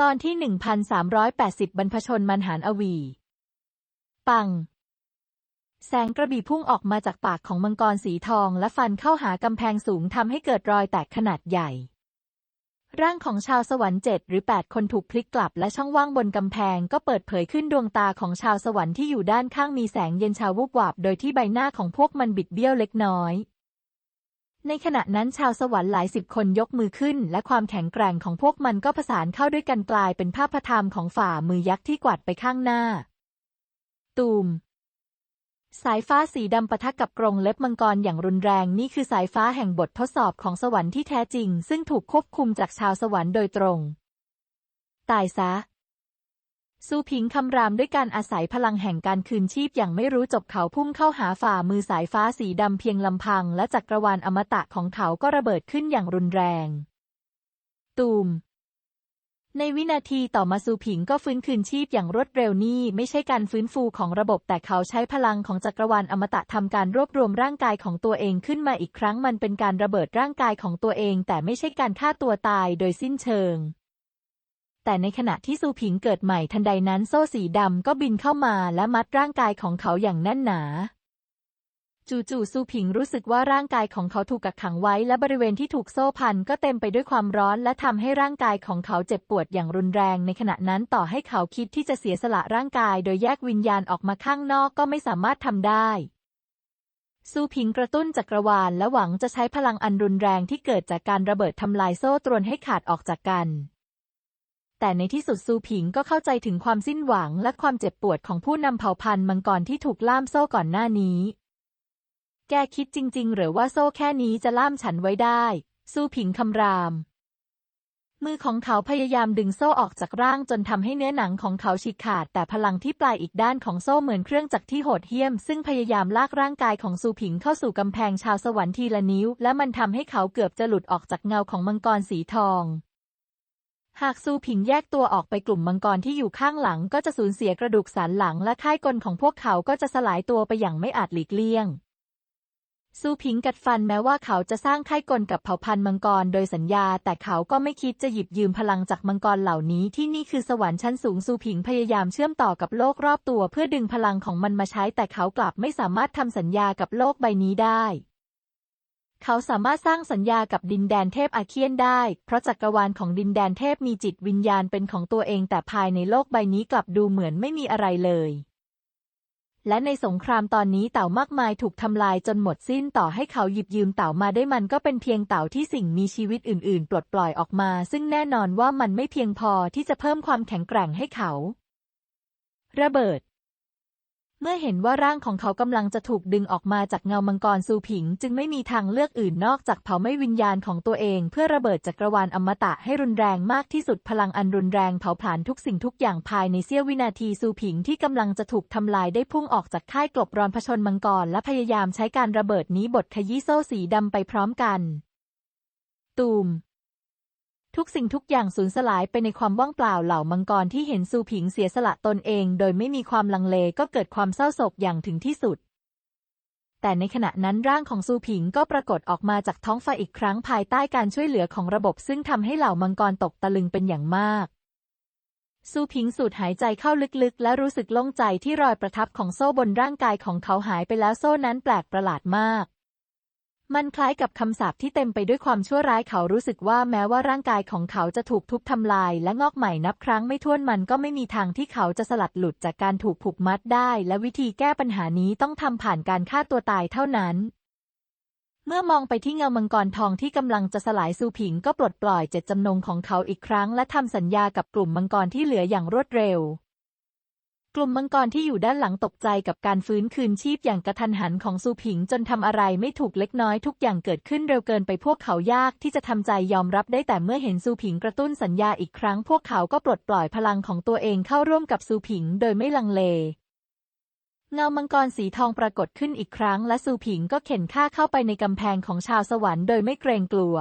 ตอนที่ 1380 บรรพชนมันหารอวี ปัง แสงกระบี่พุ่งออกมาจากปากของมังกรสีทองและฟันเข้าหากำแพงสูงทำให้เกิดรอยแตกขนาดใหญ่ ร่างของชาวสวรรค์เจ็ดหรือ 8 คนถูกพลิกกลับและช่องว่างบนกำแพงก็เปิดเผยขึ้นดวงตาของชาวสวรรค์ที่อยู่ด้านข้างมีแสงเย็นชาวุบวาบโดยที่ใบหน้าของพวกมันบิดเบี้ยวเล็กน้อย ในขณะนั้นชาวสวรรค์หลายสิบคนยกมือขึ้น และความแข็งแกร่งของพวกมันก็ผสานเข้าด้วยกันกลายเป็นภาพธรรมของฝ่ามือยักษ์ที่กวาดไปข้างหน้า ตูม สายฟ้าสีดำปะทะกับกรงเล็บมังกรอย่างรุนแรงนี่คือสายฟ้าแห่งบททดสอบของสวรรค์ที่แท้จริง ซึ่งถูกควบคุมจากชาวสวรรค์โดยตรง ตายซะ ซูผิงคำรามด้วยการอาศัยพลังแห่งการคืนชีพอย่างไม่รู้จบเขาพุ่งเข้าหาฝ่ามือสายฟ้าสีดำเพียงลำพัง และจักรวาลอมตะของเขาก็ระเบิดขึ้นอย่างรุนแรง ตูม ในวินาทีต่อมาซูผิงก็ฟื้นคืนชีพอย่างรวดเร็วนี่ไม่ใช่การฟื้นฟูของระบบแต่เขาใช้พลังของจักรวาลอมตะทำการรวบรวมร่างกายของตัวเองขึ้นมาอีกครั้งมันเป็นการระเบิดร่างกายของตัวเอง แต่ไม่ใช่การฆ่าตัวตายโดยสิ้นเชิง แต่ในขณะที่ซูผิงเกิดใหม่ทันใดนั้นโซ่สีดำก็บินเข้ามาและมัดร่างกายของเขาอย่างแน่นหนา จู่ๆซูผิงรู้สึกว่าร่างกายของเขาถูกกักขังไว้และบริเวณที่ถูกโซ่พันก็เต็มไปด้วยความร้อนและทำให้ร่างกายของเขาเจ็บปวดอย่างรุนแรง ในขณะนั้นต่อให้เขาคิดที่จะเสียสละร่างกายโดยแยกวิญญาณออกมาข้างนอกก็ไม่สามารถทำได้ซูผิงกระตุ้นจักรวาลและหวังจะใช้พลังอันรุนแรงที่เกิดจากการระเบิดทำลายโซ่ตรวนให้ขาดออกจากกัน แต่ในที่สุดซูผิงก็เข้าใจถึงความสิ้นหวังและความเจ็บปวดของผู้นำเผ่าพันธุ์มังกรที่ถูกล่ามโซ่ก่อนหน้านี้ แกคิดจริง ๆ หรือว่าโซ่แค่นี้จะล่ามฉันไว้ได้ ซูผิงคำราม มือของเขาพยายามดึงโซ่ออกจากร่างจนทำให้เนื้อหนังของเขาฉีกขาด แต่พลังที่ปลายอีกด้านของโซ่เหมือนเครื่องจักรที่โหดเหี้ยม ซึ่งพยายามลากร่างกายของซูผิงเข้าสู่กำแพงชาวสวรรค์ทีละนิ้ว และมันทำให้เขาเกือบจะหลุดออกจากเงาของมังกรสีทอง หากซูผิงแยกตัวออกไปกลุ่มมังกรที่อยู่ข้างหลังก็จะสูญเสียกระดูกสันหลังและค่ายกลของพวกเขาก็จะสลายตัวไปอย่างไม่อาจหลีกเลี่ยง ซูผิงกัดฟันแม้ว่าเขาจะสร้างค่ายกลกับเผ่าพันธุ์มังกรโดยสัญญา แต่เขาก็ไม่คิดจะหยิบยืมพลังจากมังกรเหล่านี้ที่นี่คือสวรรค์ชั้นสูงซูผิงพยายามเชื่อมต่อกับโลกรอบตัวเพื่อดึงพลังของมันมาใช้แต่เขากลับไม่สามารถทำสัญญากับโลกใบนี้ได้ เขาสามารถสร้างสัญญากับดินแดนเทพอาเคียนได้ เพราะจักรวาลของดินแดนเทพมีจิตวิญญาณเป็นของตัวเอง แต่ภายในโลกใบนี้กลับดูเหมือนไม่มีอะไรเลย และในสงครามตอนนี้เต่ามากมายถูกทำลายจนหมดสิ้นต่อให้เขาหยิบยืมเต่ามาได้มันก็เป็นเพียงเต่าที่สิ่งมีชีวิตอื่น ๆ ปลดปล่อยออกมา ซึ่งแน่นอนว่ามันไม่เพียงพอที่จะเพิ่มความแข็งแกร่งให้เขา ระเบิด เมื่อเห็นว่าร่างของเขากำลังจะถูกดึงออกมาจากเงามังกรซูผิง จึงไม่มีทางเลือกอื่นนอกจากเผาไม้วิญญาณของตัวเอง เพื่อระเบิดจักรวาลอมตะให้รุนแรงมากที่สุดพลังอันรุนแรงเผาผลาญทุกสิ่งทุกอย่างภายในเสี้ยววินาทีซูผิงที่กำลังจะถูกทำลายได้พุ่งออกจากค่ายกลบรอนผชนมังกรและพยายามใช้การระเบิดนี้บทขยี้โซ่สีดำไปพร้อมกัน ตูม ทุกสิ่งทุกอย่างสูญสลายไปในความว่างเปล่าเหล่ามังกรที่เห็นซูผิงเสียสละตนเอง โดยไม่มีความลังเลก็เกิดความเศร้าโศกอย่างถึงที่สุด แต่ในขณะนั้นร่างของซูผิงก็ปรากฏออกมาจากท้องฟ้าอีกครั้งภายใต้การช่วยเหลือของระบบซึ่งทำให้เหล่ามังกรตกตะลึงเป็นอย่างมาก ซูผิงสูดหายใจเข้าลึกๆ และรู้สึกโล่งใจที่รอยประทับของโซ่บนร่างกายของเขาหายไปแล้วโซ่นั้นแปลกประหลาดมาก มันคล้ายกับคำสาปที่เต็มไปด้วยความชั่วร้ายเขารู้สึกว่าแม้ว่าร่างกายของเขาจะถูกทุบทำลายและงอกใหม่นับครั้งไม่ถ้วนมันก็ไม่มีทางที่เขาจะสลัดหลุดจากการถูกผูกมัดได้ และวิธีแก้ปัญหานี้ต้องทำผ่านการฆ่าตัวตายเท่านั้น เมื่อมองไปที่เงามังกรทองที่กำลังจะสลายซูผิงก็ปลดปล่อยเจตจำนงของเขาอีกครั้ง และทำสัญญากับกลุ่มมังกรที่เหลืออย่างรวดเร็ว กลุ่มมังกรที่อยู่ด้านหลังตกใจกับการฟื้นคืนชีพอย่างกระทันหันของซูผิงจนทำอะไรไม่ถูกเล็กน้อยทุกอย่างเกิดขึ้นเร็วเกินไปพวกเขายากที่จะทำใจยอมรับได้แต่เมื่อเห็นซูผิงกระตุ้นสัญญาอีกครั้ง พวกเขาก็ปลดปล่อยพลังของตัวเองเข้าร่วมกับซูผิงโดยไม่ลังเลเงามังกรสีทองปรากฏขึ้นอีกครั้งและซูผิงก็เข็นฆ่าเข้าไปในกำแพงของชาวสวรรค์โดยไม่เกรงกลัว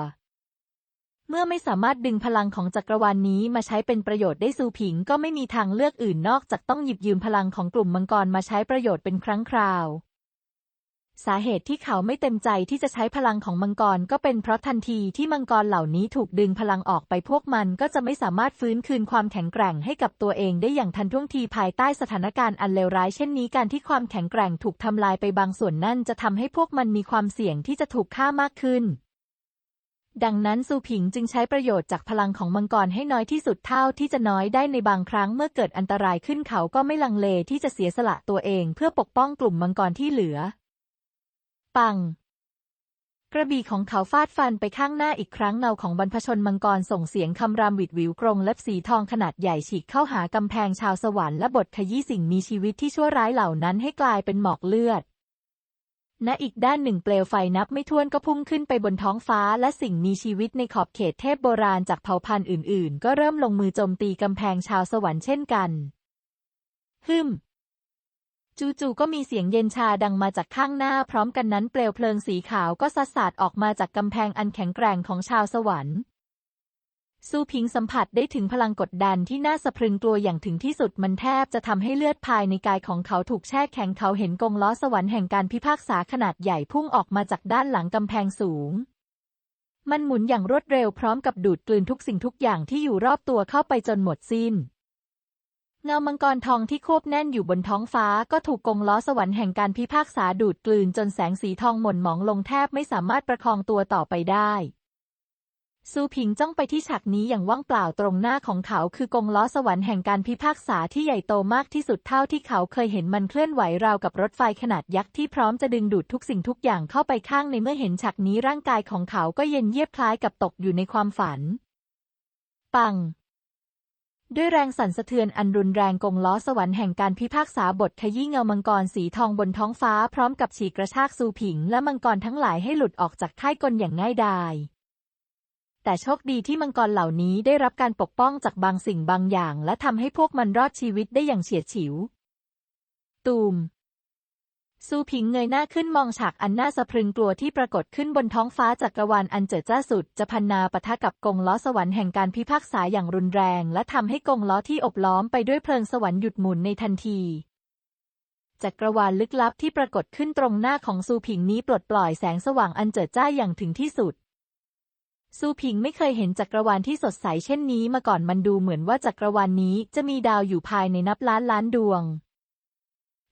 เมื่อไม่สามารถดึงพลังของจักรวาลนนี้มาใช้เป็นประโยชน์ได้ซูผิงก็ไม่มีทางเลือกอื่นนอกจากต้องหยิบยืมพลังของกลุ่มมังกรมาใช้ประโยชน์เป็นครั้งคราว สาเหตุที่เขาไม่เต็มใจที่จะใช้พลังของมังกรก็เป็นเพราะทันทีที่มังกรเหล่านี้ถูกดึงพลังออกไปพวกมันก็จะไม่สามารถฟื้นคืนความแข็งแกร่งให้กับตัวเองได้อย่างทันท่วงทีภายใต้สถานการณ์อันเลวร้ายเช่นนี้การที่ความแข็งแกร่งถูกทำลายไปบางส่วนนั่นจะทำให้พวกมันมีความเสี่ยงที่จะถูกฆ่ามากขึ้น ดังนั้นซูผิงจึงใช้ประโยชน์จากพลังของมังกรให้น้อยที่สุดเท่าที่จะน้อยได้ในบางครั้งเมื่อเกิดอันตรายขึ้นเขาก็ไม่ลังเลที่จะเสียสละตัวเองเพื่อปกป้องกลุ่มมังกรที่เหลือ ปัง กระบี่ของเขาฟาดฟันไปข้างหน้าอีกครั้งเงาของบรรพชนมังกรส่งเสียงคำรามหวิดวิวกรงเล็บสีทองขนาดใหญ่ฉีกเข้าหากำแพงชาวสวรรค์และบทขยี้สิ่งมีชีวิตที่ชั่วร้ายเหล่านั้นให้กลายเป็นหมอกเลือด ณอีกด้านหนึ่งเปลวไฟนับไม่ถ้วนก็พุ่งขึ้นไปบนท้องฟ้า และสิ่งมีชีวิตในขอบเขตเทพโบราณจากเผ่าพันธุ์อื่น ๆ ก็เริ่มลงมือโจมตีกำแพงชาวสวรรค์เช่นกัน ฮึมจู่ๆก็มีเสียงเย็นชาดังมาจากข้างหน้า พร้อมกันนั้นเปลวเพลิงสีขาวก็สัดสาดออกมาจากกำแพงอันแข็งแกร่งของชาวสวรรค์ ซูพิงสัมผัสได้ถึงพลังกดดันที่น่าสะพรึงกลัวอย่างถึงที่สุดมันแทบจะทำให้เลือดภายในกายของเขาถูกแช่แข็งเขาเห็นกงล้อสวรรค์แห่งการพิพากษาขนาดใหญ่พุ่งออกมาจากด้านหลังกำแพงสูง มันหมุนอย่างรวดเร็วพร้อมกับดูดกลืนทุกสิ่งทุกอย่างที่อยู่รอบตัวเข้าไปจนหมดสิ้น เงามังกรทองที่ควบแน่นอยู่บนท้องฟ้าก็ถูกกงล้อสวรรค์แห่งการพิพากษาดูดกลืนจนแสงสีทองหม่นหมองลงแทบไม่สามารถประคองตัวต่อไปได้ ซูผิงจ้องไปที่ฉากนี้อย่างว่างเปล่าตรงหน้าของเขาคือกงล้อสวรรค์แห่งการพิพากษาที่ใหญ่โตมากที่สุดเท่าที่เขาเคยเห็นมันเคลื่อนไหวราวกับรถไฟขนาดยักษ์ที่พร้อมจะดึงดูดทุกสิ่งทุกอย่างเข้าไปข้างในเมื่อเห็นฉากนี้ร่างกายของเขาก็เย็นเยียบคล้ายกับตกอยู่ในความฝัน ปัง ด้วยแรงสั่นสะเทือนอันรุนแรงกงล้อสวรรค์แห่งการพิพากษาบทขยี้เงามังกรสีทองบนท้องฟ้าพร้อมกับฉีกกระชากซูผิง และมังกรทั้งหลายให้หลุดออกจากค่ายกลอย่างง่ายดาย แต่โชคดีที่มังกรเหล่านี้ได้รับการปกป้องจากบางสิ่งบางอย่าง และทำให้พวกมันรอดชีวิตได้อย่างเฉียดฉิว ตูมซูผิงเงยหน้าขึ้นมองฉากอันน่าสะพรึงกลัวที่ปรากฏขึ้นบนท้องฟ้าจักรวาลอันเจิดจ้าสุด จะพันนาปะทะกับกงล้อสวรรค์แห่งการพิพากษาอย่างรุนแรง และทำให้กงล้อที่อบล้อมไปด้วยเพลิงสวรรค์หยุดหมุนในทันทีจักรวาลลึกลับที่ปรากฏขึ้นตรงหน้าของซูผิงนี้ปลดปล่อยแสงสว่างอันเจิดจ้าอย่างถึงที่สุด ซูผิงไม่เคยเห็นจักรวาลที่สดใสเช่นนี้มาก่อนมันดูเหมือนว่าจักรวาลนี้จะมีดาวอยู่ภายในนับล้านล้านดวง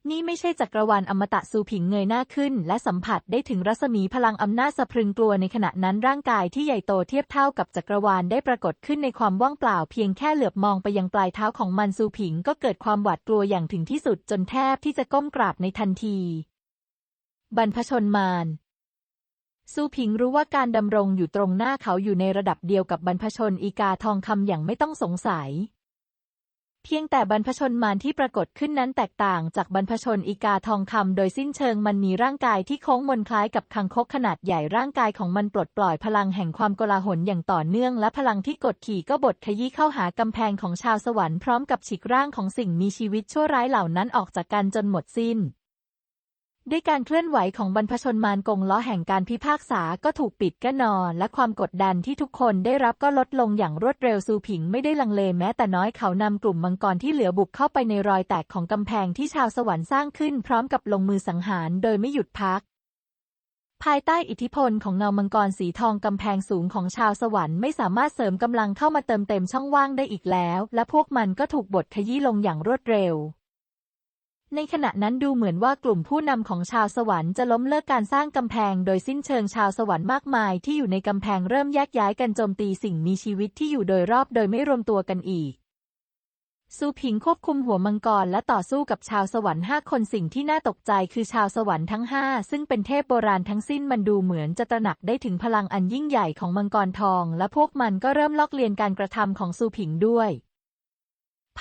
นี่ไม่ใช่จักรวาลอมตะซูผิงเงยหน้าขึ้น และสัมผัสได้ถึงรัศมีพลังอำนาจสะพรึงกลัวในขณะนั้นร่างกายที่ใหญ่โตเทียบเท่ากับจักรวาลได้ปรากฏขึ้นในความว่างเปล่าเพียงแค่เหลือบมองไปยังปลายเท้าของมันซูผิงก็เกิดความหวาดกลัวอย่างถึงที่สุดจนแทบที่จะก้มกราบในทันที บรรพชนมาร ซูผิงรู้ว่าการดำรงอยู่ตรงหน้าเขาอยู่ในระดับเดียวกับบรรพชนอีกาทองคำอย่างไม่ต้องสงสัย เพียงแต่บรรพชนมารที่ปรากฏขึ้นนั้นแตกต่างจากบรรพชนอีกาทองคำโดยสิ้นเชิงมันมีร่างกายที่โค้งมนคล้ายกับคังคกขนาดใหญ่ร่างกายของมันปลดปล่อยพลังแห่งความโกลาหลอย่างต่อเนื่อง และพลังที่กดขี่ก็บดขยี้เข้าหากำแพงของชาวสวรรค์พร้อมกับฉีกร่างของสิ่งมีชีวิตชั่วร้ายเหล่านั้นออกจากกันจนหมดสิ้น ด้วยการเคลื่อนไหวของบรรพชนมารกงล้อแห่งการพิพากษาก็ถูกปิดกั้นนอนและความกดดันที่ทุกคนได้รับก็ลดลงอย่างรวดเร็วซูผิงไม่ได้ลังเลแม้แต่น้อยเขานำกลุ่มมังกรที่เหลือบุกเข้าไปในรอยแตกของกำแพงที่ชาวสวรรค์สร้างขึ้นพร้อมกับลงมือสังหารโดยไม่หยุดพัก ภายใต้อิทธิพลของเงามังกรสีทองกำแพงสูงของชาวสวรรค์ไม่สามารถเสริมกำลังเข้ามาเติมเต็มช่องว่างได้อีกแล้ว และพวกมันก็ถูกบดขยี้ลงอย่างรวดเร็ว ในขณะนั้นดูเหมือนว่ากลุ่มผู้นำของชาวสวรรค์จะล้มเลิกการสร้างกำแพงโดยสิ้นเชิงชาวสวรรค์มากมายที่อยู่ในกำแพงเริ่มแยกย้ายกันโจมตีสิ่งมีชีวิตที่อยู่โดยรอบโดยไม่รวมตัวกันอีกซูผิงควบคุมหัวมังกรและต่อสู้กับชาวสวรรค์ห้าคนสิ่งที่น่าตกใจคือชาวสวรรค์ทั้งห้าซึ่งเป็นเทพโบราณทั้งสิ้นมันดูเหมือนจะตระหนักได้ถึงพลังอันยิ่งใหญ่ของมังกรทอง และพวกมันก็เริ่มลอกเลียนการกระทำของซูผิงด้วย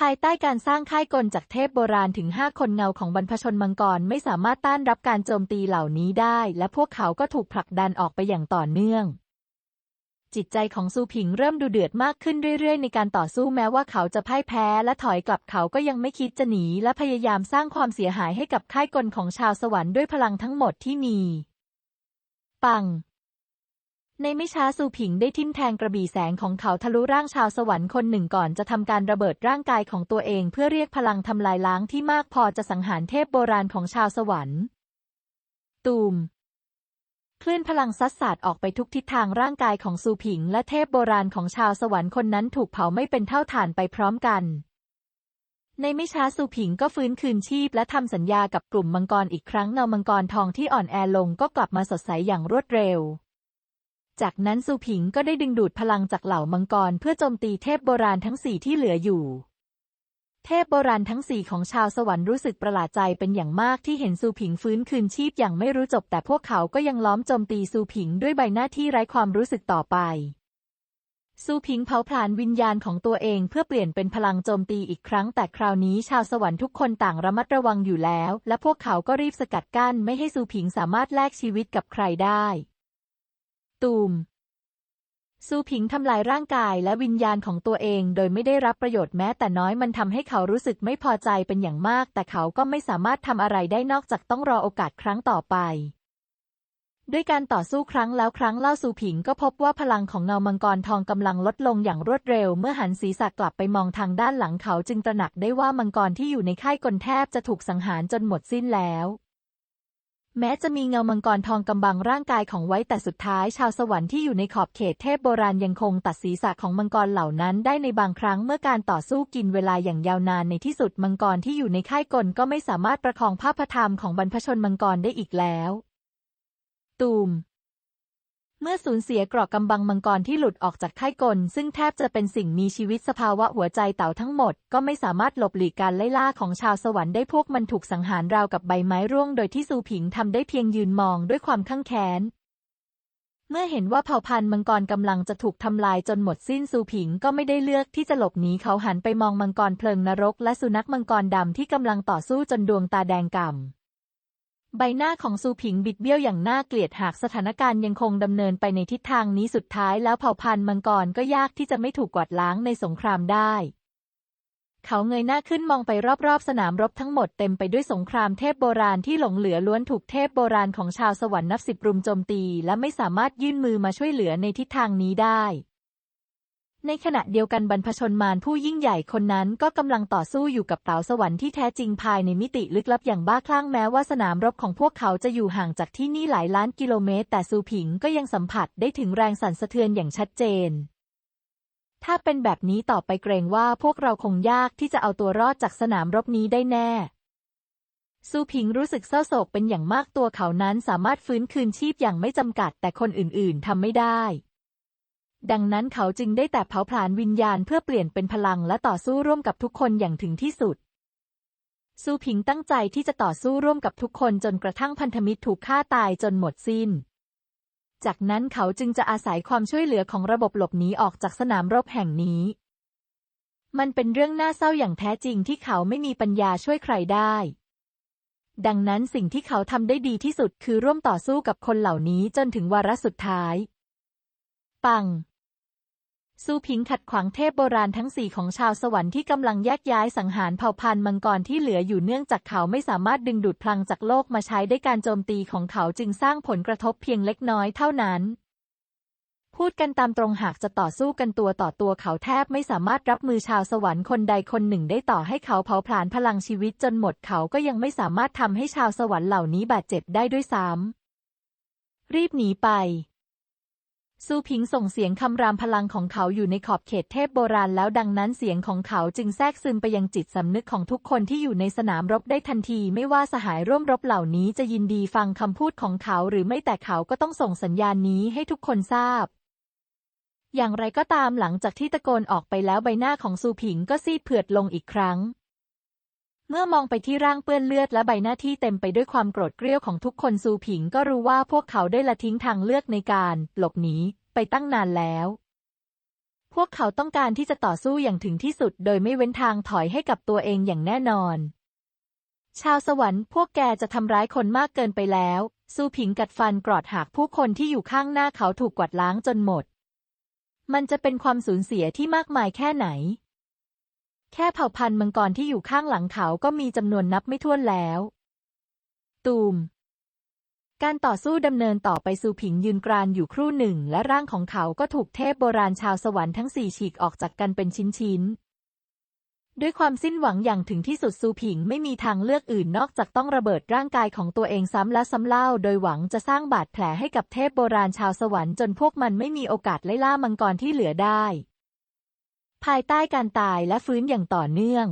ภายใต้การสร้างค่ายกลจากเทพโบราณถึงห้าคนเงาของบรรพชนมังกรไม่สามารถต้านรับการโจมตีเหล่านี้ได้ และพวกเขาก็ถูกผลักดันออกไปอย่างต่อเนื่อง จิตใจของซูผิงเริ่มดูเดือดมากขึ้นเรื่อยๆ ในการต่อสู้แม้ว่าเขาจะพ่ายแพ้และถอยกลับเขาก็ยังไม่คิดจะหนีและพยายามสร้างความเสียหายให้กับค่ายกลของชาวสวรรค์ด้วยพลังทั้งหมดที่มี ปัง ในไม่ช้าซูผิงได้ทิ่มแทงกระบี่แสงของเขาทะลุร่างชาวสวรรค์คนหนึ่งก่อนจะทำการระเบิดร่างกายของตัวเอง เพื่อเรียกพลังทำลายล้างที่มากพอจะสังหารเทพโบราณของชาวสวรรค์ ตูมคลื่นพลังซัดสาดออกไปทุกทิศทางร่างกายของซูผิง และเทพโบราณของชาวสวรรค์คนนั้นถูกเผาไม่เป็นเท่าฐานไปพร้อมกัน ในไม่ช้าซูผิงก็ฟื้นคืนชีพและทำสัญญากับกลุ่มมังกรอีกครั้งเงามังกรทองที่อ่อนแอลงก็กลับมาสดใสอย่างรวดเร็ว จากนั้นซูผิงก็ได้ดึงดูดพลังจากเหล่ามังกรเพื่อโจมตีเทพโบราณทั้งสี่ที่เหลืออยู่ เทพโบราณทั้งสี่ของชาวสวรรค์รู้สึกประหลาดใจเป็นอย่างมากที่เห็นซูผิงฟื้นคืนชีพอย่างไม่รู้จบ แต่พวกเขาก็ยังล้อมโจมตีซูผิงด้วยใบหน้าที่ไร้ความรู้สึกต่อไป ซูผิงเผาผลาญวิญญาณของตัวเองเพื่อเปลี่ยนเป็นพลังโจมตีอีกครั้ง แต่คราวนี้ชาวสวรรค์ทุกคนต่างระมัดระวังอยู่แล้ว และพวกเขาก็รีบสกัดกั้นไม่ให้ซูผิงสามารถแลกชีวิตกับใครได้ ตูม ซูผิงทำลายร่างกายและวิญญาณของตัวเอง โดยไม่ได้รับประโยชน์แม้แต่น้อยมันทำให้เขารู้สึกไม่พอใจเป็นอย่างมาก แต่เขาก็ไม่สามารถทำอะไรได้นอกจากต้องรอโอกาสครั้งต่อไปด้วยการต่อสู้ครั้งแล้วครั้งเล่าซูผิงก็พบว่าพลังของเงามังกรทองกำลังลดลงอย่างรวดเร็ว เมื่อหันศีรษะกลับไปมองทางด้านหลังเขาจึงตระหนักได้ว่ามังกรที่อยู่ในค่ายกลแทบจะถูกสังหารจนหมดสิ้นแล้ว แม้จะมีเงามังกรทองกำบังร่างกายของไว้แต่สุดท้ายชาวสวรรค์ที่อยู่ในขอบเขตเทพโบราณยังคงตัดศีรษะของมังกรเหล่านั้นได้ในบางครั้งเมื่อการต่อสู้กินเวลาอย่างยาวนานในที่สุดมังกรที่อยู่ในค่ายกลก็ไม่สามารถประคองภาพธรรมของบรรพชนมังกรได้อีกแล้ว ตูม เมื่อสูญเสียเกราะกำบังมังกรที่หลุดออกจากค่ายกล ซึ่งแทบจะเป็นสิ่งมีชีวิตสภาวะหัวใจเต่าทั้งหมด ก็ไม่สามารถหลบหลีกการไล่ล่าของชาวสวรรค์ได้พวกมันถูกสังหารราวกับใบไม้ร่วง โดยที่ซูผิงทำได้เพียงยืนมองด้วยความข้างแค้นเมื่อเห็นว่าเผ่าพันธุ์มังกรกำลังจะถูกทำลายจนหมดสิ้นซูผิงก็ไม่ได้เลือกที่จะหลบหนีเขาหันไปมองมังกรเพลิงนรกและสุนัขมังกรดำที่กำลังต่อสู้จนดวงตาแดงก่ำ ใบหน้าของซูผิงบิดเบี้ยวอย่างน่าเกลียดหากสถานการณ์ยังคงดำเนินไปในทิศทางนี้สุดท้ายแล้วเผ่าพันธุ์มังกรก็ยากที่จะไม่ถูกกวาดล้างในสงครามได้ เขาเงยหน้าขึ้นมองไปรอบๆ สนามรบทั้งหมดเต็มไปด้วยสงครามเทพโบราณที่หลงเหลือล้วนถูกเทพโบราณของชาวสวรรค์นับสิบรุมโจมตี และไม่สามารถยื่นมือมาช่วยเหลือในทิศทางนี้ได้ ในขณะเดียวกันบรรพชนมารผู้ยิ่งใหญ่คนนั้นก็กำลังต่อสู้อยู่กับเต๋าสวรรค์ที่แท้จริงภายในมิติลึกลับอย่างบ้าคลั่งแม้ว่าสนามรบของพวกเขาจะอยู่ห่างจากที่นี่หลายล้านกิโลเมตร แต่ซูผิงก็ยังสัมผัสได้ถึงแรงสั่นสะเทือนอย่างชัดเจน ถ้าเป็นแบบนี้ต่อไปเกรงว่าพวกเราคงยากที่จะเอาตัวรอดจากสนามรบนี้ได้แน่ซูผิงรู้สึกเศร้าโศกเป็นอย่างมากตัวเขานั้นสามารถฟื้นคืนชีพอย่างไม่จำกัดแต่คนอื่นๆทำไม่ได้ ดังนั้นเขาจึงได้แต่เผาผลาญวิญญาณเพื่อเปลี่ยนเป็นพลังและต่อสู้ร่วมกับทุกคนอย่างถึงที่สุด ซูผิงตั้งใจที่จะต่อสู้ร่วมกับทุกคนจนกระทั่งพันธมิตรถูกฆ่าตายจนหมดสิ้น จากนั้นเขาจึงจะอาศัยความช่วยเหลือของระบบหลบหนีออกจากสนามรบแห่งนี้ มันเป็นเรื่องน่าเศร้าอย่างแท้จริงที่เขาไม่มีปัญญาช่วยใครได้ ดังนั้นสิ่งที่เขาทำได้ดีที่สุดคือร่วมต่อสู้กับคนเหล่านี้จนถึงวาระสุดท้าย ปัง ซูผิงขัดขวางเทพโบราณทั้งสี่ของชาวสวรรค์ที่กำลังแยกย้ายสังหารเผ่าพันธุ์มังกรที่เหลืออยู่เนื่องจากเขาไม่สามารถดึงดูดพลังจากโลกมาใช้ได้การโจมตีของเขาจึงสร้างผลกระทบเพียงเล็กน้อยเท่านั้นพูดกันตามตรงหากจะต่อสู้กันตัวต่อตัวเขาแทบไม่สามารถรับมือชาวสวรรค์คนใดคนหนึ่งได้ต่อให้เขาเผาผลาญพลังชีวิตจนหมดเขาก็ยังไม่สามารถทำให้ชาวสวรรค์เหล่านี้บาดเจ็บได้ด้วยซ้ำรีบหนีไป ซูผิงส่งเสียงคำรามพลังของเขาอยู่ในขอบเขตเทพโบราณแล้วดังนั้นเสียงของเขาจึงแทรกซึมไปยังจิตสำนึกของทุกคนที่อยู่ในสนามรบได้ทันทีไม่ว่าสหายร่วมรบเหล่านี้จะยินดีฟังคำพูดของเขาหรือไม่แต่เขาก็ต้องส่งสัญญาณนี้ให้ทุกคนทราบ อย่างไรก็ตามหลังจากที่ตะโกนออกไปแล้วใบหน้าของซูผิงก็ซีดเผือดลงอีกครั้ง เมื่อมองไปที่ร่างเปื้อนเลือดและใบหน้าที่เต็มไปด้วยความโกรธเกรี้ยวของทุกคนซูผิงก็รู้ว่าพวกเขาได้ละทิ้งทางเลือกในการหลบหนีไปตั้งนานแล้ว พวกเขาต้องการที่จะต่อสู้อย่างถึงที่สุด โดยไม่เว้นทางถอยให้กับตัวเองอย่างแน่นอน ชาวสวรรค์พวกแกจะทำร้ายคนมากเกินไปแล้ว ซูผิงกัดฟันกรอดหากผู้คนที่อยู่ข้างหน้าเขาถูกกวาดล้างจนหมด มันจะเป็นความสูญเสียที่มากมายแค่ไหน แค่เผ่าพันธุ์มังกรที่อยู่ข้างหลังเขาก็มีจำนวนนับไม่ถ้วนแล้ว ตูม การต่อสู้ดำเนินต่อไปซูผิงยืนกรานอยู่ครู่หนึ่ง และร่างของเขาก็ถูกเทพโบราณชาวสวรรค์ทั้งสี่ฉีกออกจากกันเป็นชิ้นๆ ด้วยความสิ้นหวังอย่างถึงที่สุดซูผิงไม่มีทางเลือกอื่นนอกจากต้องระเบิดร่างกายของตัวเองซ้ำและซ้ำเล่า โดยหวังจะสร้างบาดแผลให้กับเทพโบราณชาวสวรรค์จนพวกมันไม่มีโอกาสไล่ล่ามังกรที่เหลือได้ ภายใต้การตายและฟื้นอย่างต่อเนื่อง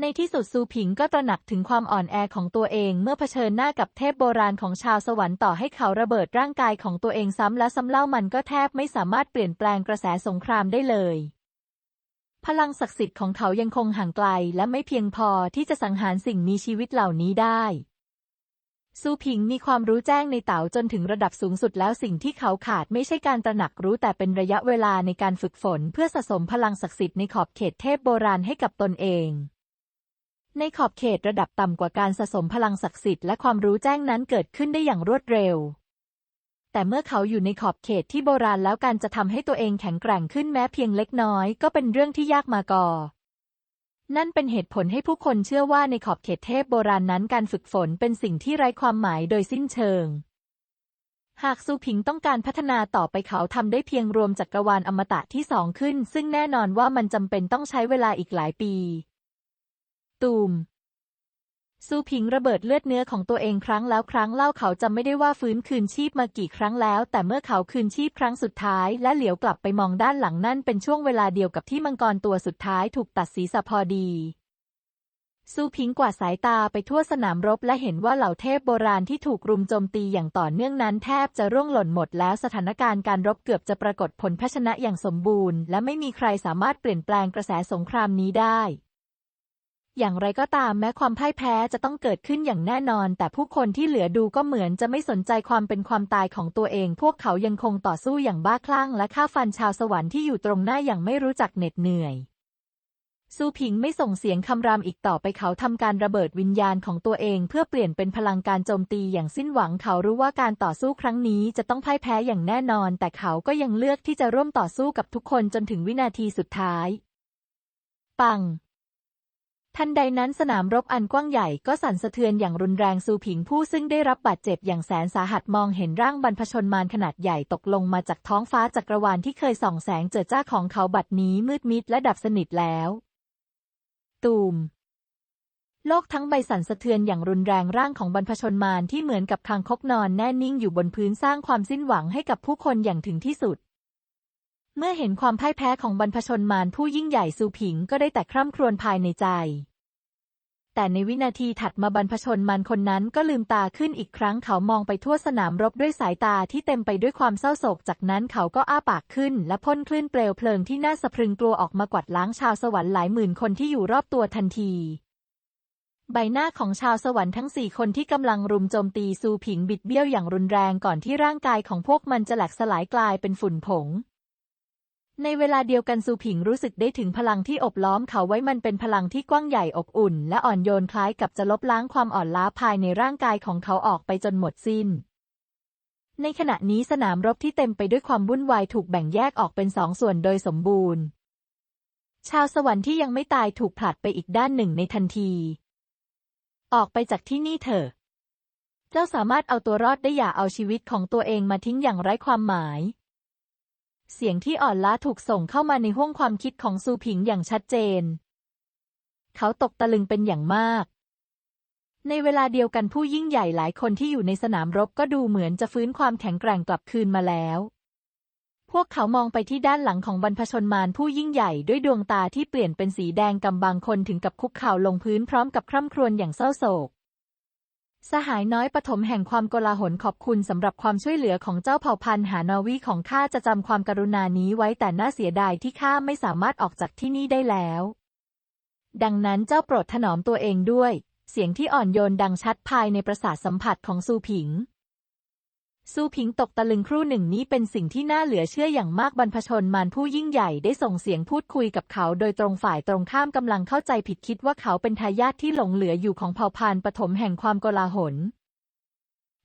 ในที่สุดซูผิงก็ตระหนักถึงความอ่อนแอของตัวเองเมื่อเผชิญหน้ากับเทพโบราณของชาวสวรรค์ต่อให้เขาระเบิดร่างกายของตัวเองซ้ำและซ้ำเล่ามันก็แทบไม่สามารถเปลี่ยนแปลงกระแสสงครามได้เลยพลังศักดิ์สิทธิ์ของเขายังคงห่างไกลและไม่เพียงพอที่จะสังหารสิ่งมีชีวิตเหล่านี้ได้ ซูผิงมีความรู้แจ้งในเต๋าจนถึงระดับสูงสุดแล้วสิ่งที่เขาขาดไม่ใช่การตระหนักรู้แต่เป็นระยะเวลาในการฝึกฝนเพื่อสะสมพลังศักดิ์สิทธิ์ในขอบเขตเทพโบราณให้กับตนเองในขอบเขตระดับต่ำกว่าการสะสมพลังศักดิ์สิทธิ์และความรู้แจ้งนั้นเกิดขึ้นได้อย่างรวดเร็ว แต่เมื่อเขาอยู่ในขอบเขตที่โบราณแล้วการจะทำให้ตัวเองแข็งแกร่งขึ้นแม้เพียงเล็กน้อยก็เป็นเรื่องที่ยากมากอ นั่นเป็นเหตุผลให้ผู้คนเชื่อว่าในขอบเขตเทพโบราณนั้นการฝึกฝนเป็นสิ่งที่ไร้ความหมายโดยสิ้นเชิง หากซูผิงต้องการพัฒนาต่อไปเขาทำได้เพียงรวมจักรวาลอมตะที่สองขึ้น ซึ่งแน่นอนว่ามันจำเป็นต้องใช้เวลาอีกหลายปี ตูม ซูผิงระเบิดเลือดเนื้อของตัวเองครั้งแล้วครั้งเล่าเขาจำไม่ได้ว่าฟื้นคืนชีพมากี่ครั้งแล้ว แต่เมื่อเขาคืนชีพครั้งสุดท้าย และเหลียวกลับไปมองด้านหลังนั่นเป็นช่วงเวลาเดียวกับที่มังกรตัวสุดท้ายถูกตัดศีรษะพอดีซูพิงกวาดสายตาไปทั่วสนามรบและเห็นว่าเหล่าเทพโบราณที่ถูกรุมโจมตีอย่างต่อเนื่องนั้นแทบจะร่วงหล่นหมดแล้วสถานการณ์การรบเกือบจะปรากฏผลพชนะอย่างสมบูรณ์ และไม่มีใครสามารถเปลี่ยนแปลงกระแสสงครามนี้ได้ อย่างไรก็ตามแม้ความพ่ายแพ้จะต้องเกิดขึ้นอย่างแน่นอน แต่ผู้คนที่เหลือดูก็เหมือนจะไม่สนใจความเป็นความตายของตัวเอง พวกเขายังคงต่อสู้อย่างบ้าคลั่ง และฆ่าฟันชาวสวรรค์ที่อยู่ตรงหน้าอย่างไม่รู้จักเหน็ดเหนื่อยซูผิงไม่ส่งเสียงคำรามอีกต่อไปเขาทำการระเบิดวิญญาณของตัวเอง เพื่อเปลี่ยนเป็นพลังการโจมตีอย่างสิ้นหวังเขารู้ว่าการต่อสู้ครั้งนี้จะต้องพ่ายแพ้อย่างแน่นอน แต่เขาก็ยังเลือกที่จะร่วมต่อสู้กับทุกคนจนถึงวินาทีสุดท้าย ปัง ทันใดนั้นสนามรบอันกว้างใหญ่ก็สั่นสะเทือนอย่างรุนแรงซูผิงผู้ซึ่งได้รับบาดเจ็บอย่างแสนสาหัสมองเห็นร่างบรรพชนมารขนาดใหญ่ตกลงมาจากท้องฟ้าจักรวาลที่เคยส่องแสงเจิดจ้าของเขาบัดนี้มืดมิดและดับสนิทแล้ว ตูม โลกทั้งใบสั่นสะเทือนอย่างรุนแรงร่างของบรรพชนมารที่เหมือนกับคางคกนอนแน่นิ่งอยู่บนพื้นสร้างความสิ้นหวังให้กับผู้คนอย่างถึงที่สุด เมื่อเห็นความพ่ายแพ้ของบรรพชนมารผู้ยิ่งใหญ่ซูผิงก็ได้แต่คร่ำครวญภายในใจ แต่ในวินาทีถัดมาบรรพชนมารคนนั้นก็ลืมตาขึ้นอีกครั้งเขามองไปทั่วสนามรบด้วยสายตาที่เต็มไปด้วยความเศร้าโศก จากนั้นเขาก็อ้าปากขึ้น และพ่นคลื่นเปลวเพลิงที่น่าสะพรึงกลัวออกมากวาดล้างชาวสวรรค์หลายหมื่นคนที่อยู่รอบตัวทันทีใบหน้าของชาวสวรรค์ทั้งสี่คนที่กำลังรุมโจมตีซูผิงบิดเบี้ยวอย่างรุนแรงก่อนที่ร่างกายของพวกมันจะแหลกสลายกลายเป็นฝุ่นผง ในเวลาเดียวกันซูผิงรู้สึกได้ถึงพลังที่อบล้อมเขาไว้มันเป็นพลังที่กว้างใหญ่อบอุ่น และอ่อนโยนคล้ายกับจะลบล้างความอ่อนล้าภายในร่างกายของเขาออกไปจนหมดสิ้น ในขณะนี้สนามรบที่เต็มไปด้วยความวุ่นวายถูกแบ่งแยกออกเป็นสองส่วนโดยสมบูรณ์ ชาวสวรรค์ที่ยังไม่ตายถูกผลัดไปอีกด้านหนึ่งในทันที ออกไปจากที่นี่เถอะ เจ้าสามารถเอาตัวรอดได้อย่าเอาชีวิตของตัวเองมาทิ้งอย่างไร้ความหมาย เสียงที่อ่อนล้าถูกส่งเข้ามาในห้วงความคิดของซูผิงอย่างชัดเจน เขาตกตะลึงเป็นอย่างมาก ในเวลาเดียวกันผู้ยิ่งใหญ่หลายคนที่อยู่ในสนามรบก็ดูเหมือนจะฟื้นความแข็งแกร่งกลับคืนมาแล้ว พวกเขามองไปที่ด้านหลังของบรรพชนมารผู้ยิ่งใหญ่ด้วยดวงตาที่เปลี่ยนเป็นสีแดงกำบางคนถึงกับคุกเข่าลงพื้นพร้อมกับคร่ำครวญอย่างเศร้าโศก สหายน้อยปฐมแห่งความโกลาหลขอบคุณสำหรับความช่วยเหลือของเจ้าเผ่าพันธุ์หานาวีของข้าจะจำความกรุณานี้ไว้แต่น่าเสียดายที่ข้าไม่สามารถออกจากที่นี่ได้แล้ว ดังนั้นเจ้าโปรดถนอมตัวเองด้วย เสียงที่อ่อนโยนดังชัดภายในประสาทสัมผัสของซูผิง ซูพิงตกตะลึงครู่หนึ่งนี้เป็นสิ่งที่น่าเหลือเชื่ออย่างมากบรรพชนมารผู้ยิ่งใหญ่ได้ส่งเสียงพูดคุยกับเขา โดยตรงฝ่ายตรงข้ามกำลังเข้าใจผิดคิดว่าเขาเป็นทายาทที่หลงเหลืออยู่ของเผ่าพันธุ์ปฐมแห่งความโกลาหล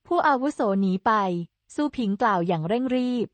ผู้อาวุโสหนีไปซูพิงกล่าวอย่างเร่งรีบ